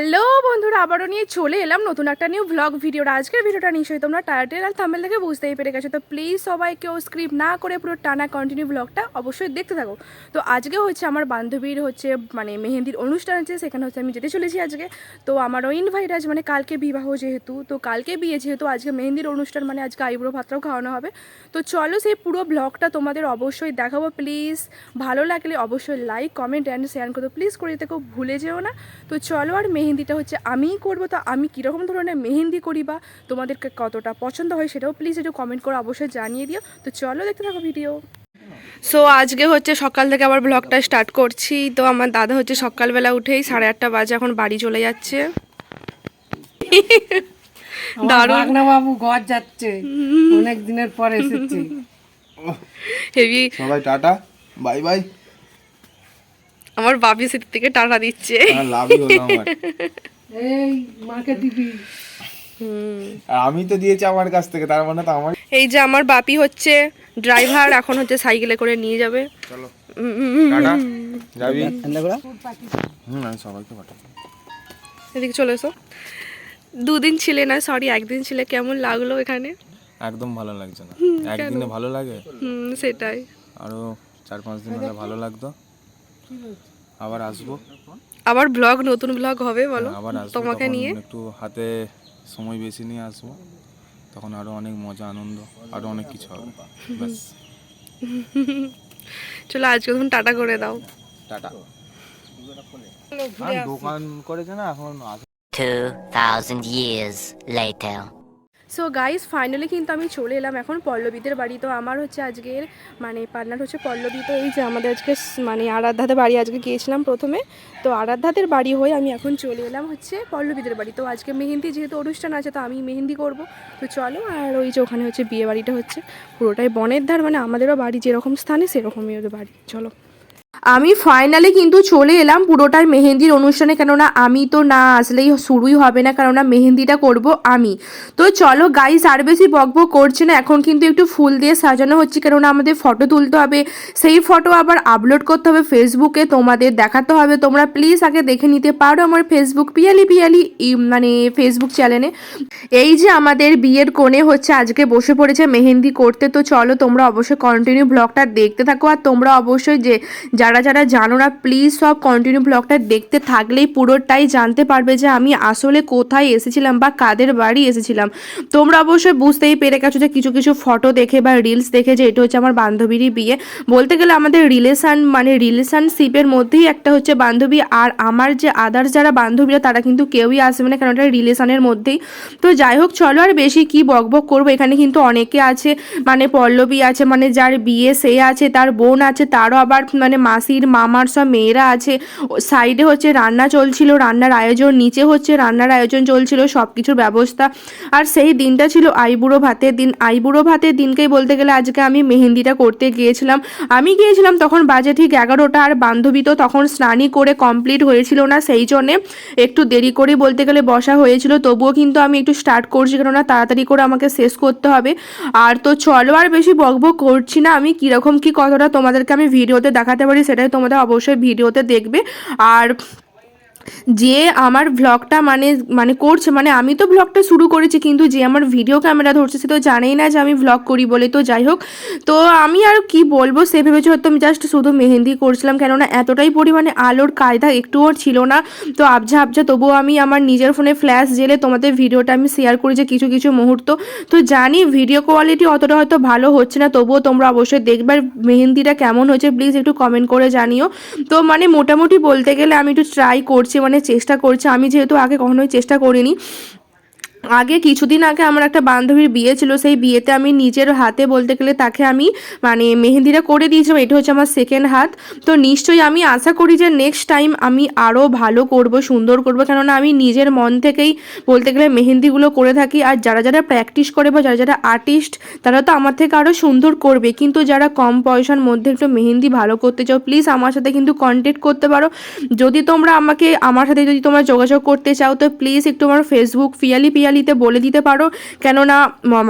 Hello বন্ধুরা, আবারও নিয়ে চলে এলাম নতুন একটা নিউ ভ্লগ ভিডিওর আজকের ভিডিওটা নিশ্চয়ই তোমরা টাইটেল আর থাম্বেল থেকে বুঝতেই পেরে গেছো। তো প্লিজ সবাই কেউ স্ক্রিপ্ট না করে পুরো টানা কন্টিনিউ ব্লগটা অবশ্যই দেখতে থাকো। তো আজকে হচ্ছে আমার বান্ধবীর হচ্ছে মানে মেহেন্দির অনুষ্ঠান আছে সেখানে হচ্ছে আমি যেতে চলেছি আজকে। তো আমারও ইনভাইট আছে মানে কালকে বিবাহ যেহেতু, তো কালকে বিয়ে যেহেতু, আজকে মেহেন্দির অনুষ্ঠান মানে আজকে আইব্রো ভাতটাও খাওয়ানো হবে। তো চলো সেই পুরো ব্লগটা তোমাদের অবশ্যই দেখাবো প্লিজ ভালো লাগলে অবশ্যই লাইক কমেন্ট অ্যান্ড শেয়ার করো। প্লিজ করে দিতে কেউ ভুলে যেও না। তো চলো আর মেহেন্দিটা হচ্ছে আমিই করব তো আমি কীরকম ধরনের মেহেন্দি করি বা তোমাদেরকে কতটা পছন্দ হয় সেটাও প্লিজ একটু কমেন্ট করে অবশ্যই জানিয়ে দিও। তো চলো দেখতে থাকো ভিডিও সো আজকে হচ্ছে সকাল থেকে আবার ব্লগটা স্টার্ট করছি। তো আমার দাদা হচ্ছে সকালবেলা উঠেই সাড়ে আটটা বাজে এখন বাড়ি চলে যাচ্ছে। দারুণ। বাবু ঘর যাচ্ছে অনেক দিনের পর এসেছে। হেভি সবাই টাটা বাই বাই আমার বাপি সিট থেকে টাটা দিচ্ছে। এই মাকে দিবি। আমি তো দিয়েছি আমার কাছ থেকে তার মানে তো আমার এই যে আমার বাপি হচ্ছে ড্রাইভার এখন হচ্ছে সাইকেলে করে নিয়ে যাবে। চলো। টাটা। যাবি? হুম আমি সবাইকে পাঠাবো। এদিকে চলে এসো। দুদিন ছিলে না সরি একদিন ছিলে কেমন লাগল এখানে? একদম ভালো লাগছে না। একদিনে ভালো লাগে? হুম সেটাই। আরও চার পাঁচ দিন হলে ভালো লাগতো। আবার আসব। আবার ব্লগ নতুন ব্লগ হবে বলো আবার আসব তোমাকে নিয়ে। একটু হাতে সময় বেশি নিয়ে আসব। তখন আরও অনেক মজা আনন্দ আরও অনেক কিছু হবে। ব্যাস। চলো আজকে তখন টাটা করে দাও। টাটা। দোকান করেছে না এখন আস- 2,000 years later. So guys finally কিন্তু আমি চলে এলাম এখন পল্লবীদের বাড়ি। তো আমার হচ্ছে আজকের মানে পার্টনার হচ্ছে পল্লবী। তো এই যে আমাদের আজকে মানে আরাধ্যাদের বাড়ি আজকে গিয়েছিলাম প্রথমে। তো আরাধ্যাদের বাড়ি হয়ে আমি এখন চলে এলাম হচ্ছে পল্লবীদের বাড়ি। তো আজকে মেহেন্দি যেহেতু অনুষ্ঠান আছে, তো আমি মেহেন্দি করব। তো চলো, আর ওই যে ওখানে হচ্ছে বিয়ে বাড়িটা হচ্ছে। পুরোটাই বনের ধার মানে আমাদেরও বাড়ি যেরকম স্থানে সেরকমই ওদের বাড়ি। চলো। আমি ফাইনালি কিন্তু চলে এলাম পুরোটাই মেহেন্দির অনুষ্ঠানে, কেননা আমি তো না, আসলেই শুরুই হবে না, কেননা মেহেন্দিটা করব আমি। তো চলো গাইস আর বেশি বকবক করছে না, এখন কিন্তু একটু ফুল দিয়ে সাজানো হচ্ছে, কেননা আমাদের ফটো তুলতে হবে। সেই ফটো আবার আপলোড করতে হবে ফেসবুকে তোমাদের দেখাতে হবে। তোমরা প্লিজ আগে দেখে নিতে পারো আমার ফেসবুক পিয়ালি পিয়ালি মানে ফেসবুক চ্যানেলে এই যে আমাদের বিয়ের কোণে হচ্ছে, আজকে বসে পড়েছে মেহেন্দি করতে। তো চলো তোমরা অবশ্যই কন্টিনিউ ব্লগটা দেখতে থাকো, আর তোমরা অবশ্যই যে যারা যারা জানো না প্লিজ সব কন্টিনিউ ব্লগটা দেখতে থাকলেই পুরোটাই জানতে পারবে যে আমি আসলে কোথায় এসেছিলাম বা কাদের বাড়ি এসেছিলাম। তোমরা অবশ্যই বুঝতেই পেরে গেছো যে কিছু কিছু ফটো দেখে বা রিলস দেখে যে এটা হচ্ছে আমার বান্ধবীরই বিয়ে। বলতে গেলে আমাদের রিলেশান মানে রিলেশনশিপের মধ্যেই একটা হচ্ছে বান্ধবী। আর আমার যে আদার্স যারা বান্ধবীরা, তারা কিন্তু কেউই আসবে না কারণ এটা রিলেশানের মধ্যেই। তো যাই হোক, চলো আর বেশি কি বকবক করব, এখানে কিন্তু অনেকে আছে মানে পল্লবী আছে মানে যার বিয়ে সে আছে, তার বোন আছে, তারও আবার মানে মাসির মামার সব মেয়েরা আছে সাইডে হচ্ছে রান্না চলছিল, রান্নার আয়োজন, নিচে হচ্ছে রান্নার আয়োজন চলছিল সব কিছুর ব্যবস্থা। আর সেই দিনটা ছিল আইবুড়ো ভাতের দিন। আইবুড়ো ভাতের দিনকেই বলতে গেলে আজকে আমি মেহেন্দিটা করতে গিয়েছিলাম। আমি গিয়েছিলাম তখন বাজে ঠিক এগারোটা, আর বান্ধবী তো তখন স্নানই করে কমপ্লিট হয়েছিল না, সেই জন্যে একটু দেরি করে বলতে গেলে বসা হয়েছিল। তবুও কিন্তু আমি একটু স্টার্ট করছি, কেননা তাড়াতাড়ি করে আমাকে শেষ করতে হবে। আর তো চলো আর বেশি বকবক করছি না, আমি কীরকম কী কতটা তোমাদেরকে আমি ভিডিওতে দেখাতে পারি সেটাই তোমাদের অবশ্যই ভিডিওতে দেখবে। আর যে আমার ভ্লগটা মানে মানে করছে মানে আমি তো ভ্লগটা শুরু করেছি, কিন্তু যে আমার ভিডিও ক্যামেরা ধরছে, সে তো জানেই না যে আমি ভ্লগ করি বলে। তো যাই হোক, তো আমি আর কি বলব, সে ভেবেছে হয়তো আমি জাস্ট শুধু মেহেন্দি করছিলাম, কেননা এতটাই পরিমাণে আলোর কায়দা একটুও ছিল না। তো আবঝা আবঝা তবুও আমি আমার নিজের ফোনে ফ্ল্যাশ জেলে তোমাদের ভিডিওটা আমি শেয়ার করি যে কিছু কিছু মুহূর্ত। তো জানি ভিডিও কোয়ালিটি অতটা হয়তো ভালো হচ্ছে না, তবুও তোমরা অবশ্যই দেখবে মেহেন্দিটা কেমন হয়েছে প্লিজ একটু কমেন্ট করে জানিও। তো মানে মোটামুটি বলতে গেলে আমি একটু ট্রাই করছি মানে চেষ্টা করছে। আমি যেহেতু আগে কখনোই চেষ্টা করিনি আগে কিছুদিন আগে আমার একটা বান্ধবীর বিয়ে ছিল, সেই বিয়েতে আমি নিজের হাতে বলতে গেলে তাকে আমি মানে মেহেন্দিটা করে দিয়েছিলাম, এটা হচ্ছে আমার সেকেন্ড হাত। তো নিশ্চয়ই আমি আশা করি যে নেক্সট টাইম আমি আরও ভালো করব, সুন্দর করব, কেননা আমি নিজের মন থেকেই বলতে গেলে মেহেন্দিগুলো করে থাকি। আর যারা যারা প্র্যাকটিস করে বা যারা যারা আর্টিস্ট তারা তো আমার থেকে আরও সুন্দর করবে। কিন্তু যারা কম পয়সার মধ্যে একটু মেহেন্দি ভালো করতে চাও প্লিজ আমার সাথে কিন্তু কন্ট্যাক্ট করতে পারো। যদি তোমরা আমাকে, আমার সাথে যদি তোমরা যোগাযোগ করতে চাও, তো প্লিজ একটু আমার ফেসবুক ফিয়ালি পিয়ালি পিয়ালিতে বলে দিতে পারো। কেননা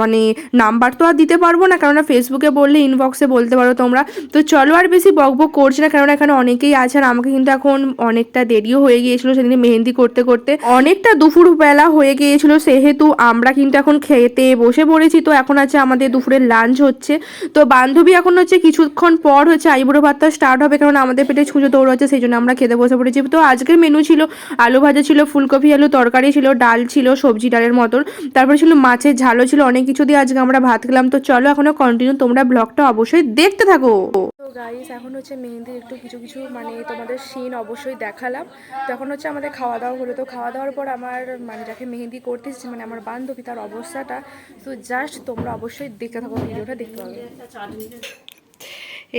মানে নাম্বার তো আর দিতে পারব না, কেননা ফেসবুকে বললে ইনবক্সে বলতে পারো তোমরা। তো চলো আর বেশি বক বক করছি না, কেননা এখানে অনেকেই আছে আর আমাকে কিন্তু এখন অনেকটা দেরিও হয়ে গিয়েছিল সেদিন মেহেন্দি করতে করতে। অনেকটা দুপুর বেলা হয়ে গিয়েছিল, সেহেতু আমরা কিন্তু এখন খেতে বসে পড়েছি। তো এখন আছে আমাদের দুপুরের লাঞ্চ হচ্ছে। তো বান্ধবী এখন হচ্ছে কিছুক্ষণ পর হচ্ছে আইবুড়ো ভাতটা স্টার্ট হবে কারণ আমাদের পেটে ছুঁচো দৌড়াচ্ছে সেই জন্য আমরা খেতে বসে পড়েছি। তো আজকের মেনু ছিল আলু ভাজা ছিল, ফুলকপি আলু তরকারি ছিল, ডাল ছিল, সবজি, ডালের মতন। তারপরে ছিল মাছের ঝালও ছিল, অনেক কিছু দিয়ে আজকে আমরা ভাত খেলাম। তো চলো এখনও কন্টিনিউ তোমরা ব্লগটা অবশ্যই দেখতে থাকো। তো গাইস এখন হচ্ছে মেহেন্দির একটু কিছু কিছু মানে তোমাদের সিন অবশ্যই দেখালাম। তখন হচ্ছে আমাদের খাওয়া দাওয়া হলো। তো খাওয়া দাওয়ার পর আমার মানে যাকে মেহেন্দি করতে এসেছে মানে আমার বান্ধবী, তার অবস্থাটা। তো জাস্ট তোমরা অবশ্যই দেখতে থাকো, ভিডিওটা দেখতে পাবে।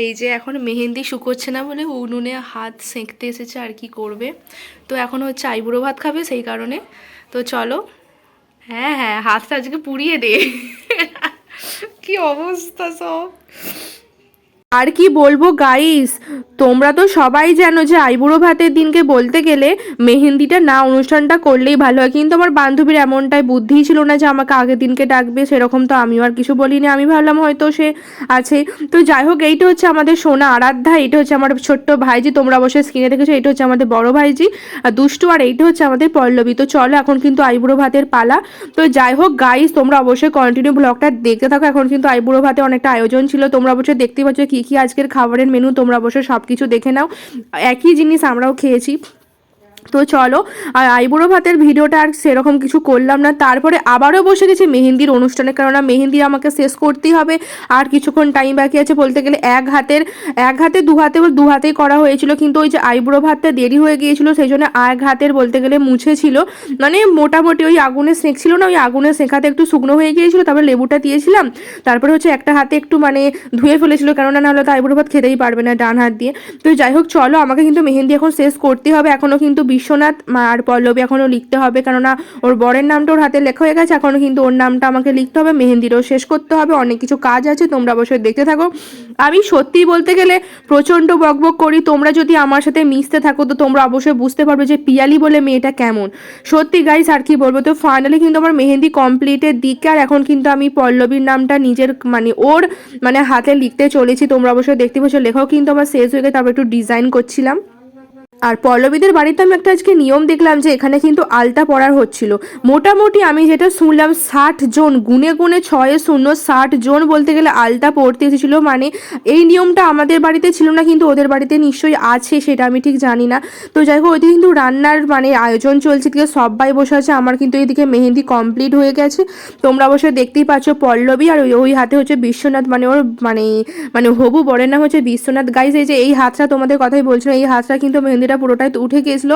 এই যে এখন মেহেন্দি শুকোচ্ছে না বলে উনুনে হাত সেঁকতে এসেছে, আর কি করবে। তো এখন হচ্ছে আইবুড়ো ভাত খাবে, সেই কারণে। তো চলো হ্যাঁ হ্যাঁ হাতটা আজকে পুড়িয়ে দে। কি অবস্থা সব? আর কি বলব গাইস তোমরা তো সবাই জানো যে আইবুড়ো ভাতের দিনকে বলতে গেলে মেহেন্দিটা না অনুষ্ঠানটা করলেই ভালো হয়। কিন্তু আমার বান্ধবীর এমনটাই বুদ্ধি ছিল না যে আমাকে আগের দিনকে ডাকবে, সেরকম তো আমিও আর কিছু বলিনি। আমি ভাবলাম হয়তো সে আছে। তো যাই হোক, এইটা হচ্ছে আমাদের সোনা আরাধ্যা এটা হচ্ছে আমার ছোট্ট ভাইজি, তোমরা অবশ্যই স্ক্রিনে দেখেছ এটা হচ্ছে আমাদের বড় ভাইজি, আর দুষ্টু, আর এইটা হচ্ছে আমাদের পল্লবী। তো চলো এখন কিন্তু আইবুড়ো ভাতের পালা। তো যাই হোক গাইস তোমরা অবশ্যই কন্টিনিউ ব্লগটা দেখতে থাকো। এখন কিন্তু আইবুড়ো ভাতে অনেকটা আয়োজন ছিল। তোমরা অবশ্যই দেখতেই পাচ্ছ কি কি আজকের খাবারের মেনু তোমরা বসে সব কিছু দেখে নাও। একই জিনিস আমরাও খেয়েছি। তো চলো, আর আইবুড়ো ভাতের ভিডিওটা আর সেরকম কিছু করলাম না। তারপরে আবারও বসে গেছি মেহেন্দির অনুষ্ঠানে, কেননা মেহেন্দি আমাকে শেষ করতেই হবে। আর কিছুক্ষণ টাইম বাকি আছে বলতে গেলে এক হাতের, এক হাতে দু হাতে, দু হাতেই করা হয়েছিল। কিন্তু ওই যে আইবুড়ো ভাতটা দেরি হয়ে গিয়েছিল, সেই জন্য এক হাতের বলতে গেলে মুছে ছিল মানে মোটামুটি ওই আগুনে সেঁকছিল না, ওই আগুনে সেঁকাতে একটু শুকনো হয়ে গিয়েছিল, তারপরে লেবুটা দিয়েছিলাম। তারপরে হচ্ছে একটা হাতে একটু মানে ধুয়ে ফেলেছিল, কেননা না হলে তো আইবুড়ো ভাত খেতেই পারবে না ডান হাত দিয়ে। তো যাই হোক, চলো, আমাকে কিন্তু মেহেন্দি এখন শেষ করতে হবে। এখনও কিন্তু বিশ্বনাথ আর পল্লবী এখনও লিখতে হবে। কেননা ওর বরের নামটা ওর হাতে লেখা হয়ে গেছে, এখনও কিন্তু ওর নামটা আমাকে লিখতে হবে, মেহেন্দিরও শেষ করতে হবে, অনেক কিছু কাজ আছে, তোমরা অবশ্যই দেখতে থাকো। আমি সত্যি বলতে গেলে প্রচণ্ড বকবক করি, তোমরা যদি আমার সাথে মিশতে থাকো, তো তোমরা অবশ্যই বুঝতে পারবে যে পিয়ালি বলে মেয়েটা কেমন। সত্যি গাইস আর কি বলব, তো ফাইনালি কিন্তু আমার মেহেন্দি কমপ্লিটের দিকে, আর এখন কিন্তু আমি পল্লবীর নামটা নিজের মানে ওর মানে হাতে লিখতে চলেছি, তোমরা অবশ্যই দেখতে পাচ্ছ, লেখাও কিন্তু আমার শেষ হয়ে গেছে, তারপর একটু ডিজাইন করছিলাম। আর পল্লবীদের বাড়িতে আমি একটা আজকে নিয়ম দেখলাম যে এখানে কিন্তু আলতা পড়ার হচ্ছিল। মোটামুটি আমি যেটা শুনলাম, ষাট জন গুনে গুনে ছয়ে শূন্য, ষাট জন বলতে গেলে আলতা পড়তে এসেছিল। মানে এই নিয়মটা আমাদের বাড়িতে ছিল না, কিন্তু ওদের বাড়িতে নিশ্চয়ই আছে সেটা আমি ঠিক জানি না। তো যাই হোক, ওইদিকে কিন্তু রান্নার মানে আয়োজন চলছে, এদিকে সবাই বসে আছে, আমার কিন্তু এইদিকে মেহেন্দি কমপ্লিট হয়ে গেছে। তোমরা অবশ্যই দেখতেই পাচ্ছ পল্লবী আর ওই- ওই হাতে হচ্ছে বিশ্বনাথ মানে ওর মানে মানে হবু বরের নাম হচ্ছে বিশ্বনাথ। গাইজ এই যে এই হাতটা তোমাদের কথাই বলছিলাম, এই হাতটা কিন্তু মেহেন্দিটা পুরোটাই তো উঠে গিয়েছিল।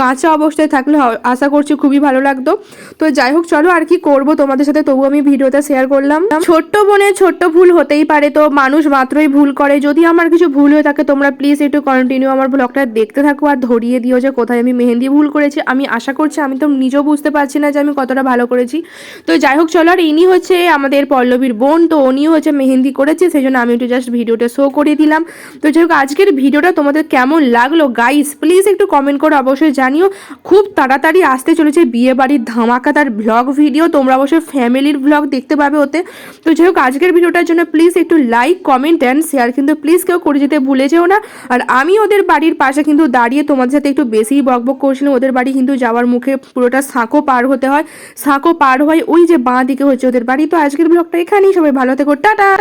কাঁচা অবস্থায় থাকলে আশা করছি খুবই ভালো লাগতো। তো যাই হোক, চলো আর কি করব তোমাদের সাথে তবু আমি ভিডিওটা শেয়ার করলাম। ছোট্ট বোনে ছোট্ট ভুল হতেই পারে তো, মানুষ মাত্রই ভুল করে। যদি আমার কিছু ভুল হয়ে থাকে, তোমরা প্লিজ একটু কন্টিনিউ আমার ব্লগটা দেখতে থাকো আর ধরিয়ে দিও যে কোথায় আমি মেহেন্দি ভুল করেছি। আমি আশা করছি, আমি তো নিজেও বুঝতে পারছি না যে আমি কতটা ভালো করেছি। তো যাই হোক, চলো আর ইনি হচ্ছে আমাদের পল্লবীর বোন, তো উনিও হচ্ছে মেহেন্দি করেছে, সেই জন্য আমি একটু জাস্ট ভিডিওটা শো করে দিলাম। তো যাই হোক, আজকের ভিডিওটা তোমাদের কেমন লাগল গাইস প্লিজ একটু কমেন্ট করে অবশ্যই জানিও। খুব তাড়াতাড়ি আসতে চলেছে বিয়ে বাড়ির ধামাকা তার ভ্লগ ভিডিও তোমরা অবশ্যই ফ্যামিলির ভ্লগ দেখতে পাবে ওতে। তো যাই হোক, আজকের ভিডিওটার জন্য প্লিজ একটু লাইক কমেন্ট অ্যান্ড শেয়ার কিন্তু প্লিজ কেউ করে যেতে ভুলে যেও না। আর আমি ওদের বাড়ির পাশে কিন্তু দাঁড়িয়ে তোমাদের সাথে একটু বেশিই বকবক করছিলাম। ওদের বাড়ি কিন্তু যাওয়ার মুখে পুরোটা সাঁকো পার হতে হয়। সাঁকো পার হয় ওই যে বাঁ দিকে হচ্ছে ওদের বাড়ি। তো আজকের ব্লগটা এখানেই। সবাই ভালো থেকো। টাটা!